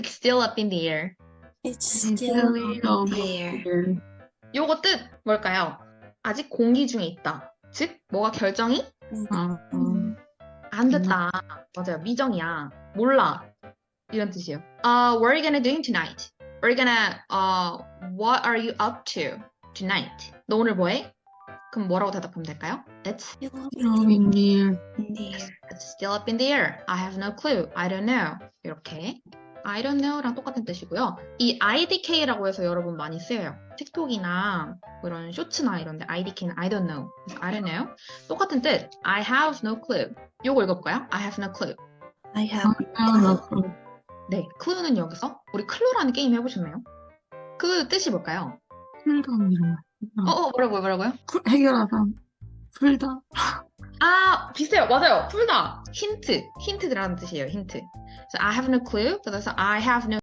It's still up in the air. It's still up there. 요거 뜻 뭘까요? 아직 공기 중에 있다. 즉, 뭐가 결정이 아, 음. 안 됐다. 맞아요. 미정이야. 몰라. 이런 뜻이에요. Uh, what are you gonna do tonight? We're gonna, uh, what are you up to tonight? 너 오늘 뭐해? 그럼 뭐라고 대답하면 될까요? It's, Still up still in the air. in the air. it's still up in the air. I have no clue. I don't know. 이렇게. I don't know랑 똑같은 뜻이고요. 이 IDK라고 해서 여러분 많이 쓰여요. 틱톡이나 뭐 이런 쇼츠나 이런데 IDK는 I don't know. 그래서 I don't know. 똑같은 뜻. I have no clue. 요거 읽어볼까요? I have no clue. I have 아, 나 그럼 네, 클루는 여기서 우리 클루라는 게임 해보셨나요? 그 뜻이 뭘까요? 풀다 이런 어, 어 뭐라고요, 뭐라고요? 거. 해결하다. 풀다. 아, 비슷해요. 맞아요. 풀다. 힌트. 힌트 드라는 뜻이에요. 힌트. So I have no clue. 그래서 I have no